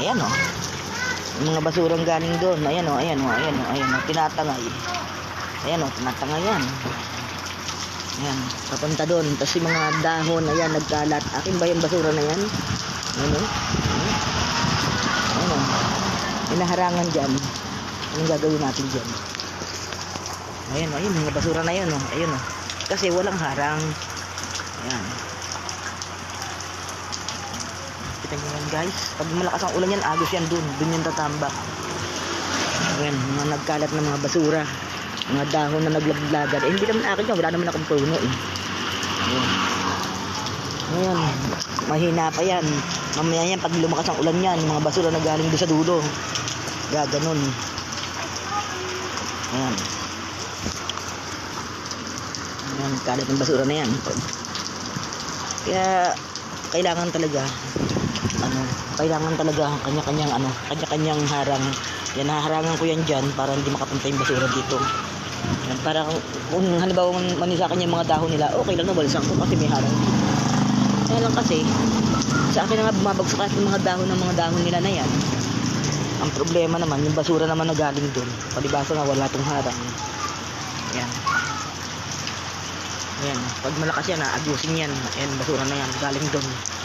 Ayan o. Yung mga basurang galing doon. Ayan o, ayan o, ayan o, ayan o. Tinatangay. Ayan o, tinatangay yan. Ayan, papunta doon. Tapos yung mga dahon, ayan, nagkalat. Akin ba yung basura na yan? Ayan o. Ayan. Ayan o. May naharangan dyan. Anong gagawin natin dyan? Ayan o, ayun, mga basura na yun o. Ayun o. Kasi walang harang. Ayan. Nyo yan guys. Pag malakas ang ulan yan, agos yan dun. Dun yung tatambak. Ayan, mga nagkalat na mga basura. Mga dahon na naglaglagan. Eh, hindi naman akin yan. Wala naman akong puno eh. Ayan. Ayan. Mahina pa yan. Mamaya yan, pag lumakas ang ulan yan, mga basura na galing doon sa dulo. Gaganon. Ayan. Ayan, kalat ng basura na yan. Kaya, kailangan talaga, ano, kailangan talaga kanya-kanyang, ano, kanya-kanyang harang. Yan, haharangan ko yan dyan para hindi makapunta yung basura dito. Yan, para kung, halimbawa man- manisa kanya yung mga dahon nila, okay lang na balisan ko kasi may harang. Kaya lang kasi, sa akin na nga bumabagsak yung mga dahon ng mga dahon nila na yan. Ang problema naman, yung basura naman na galing doon. Palibasa nga wala tong harang. Yan. Ayan, pag malakas yan, aagusin yan. Ayan, basura na yan, galing doon.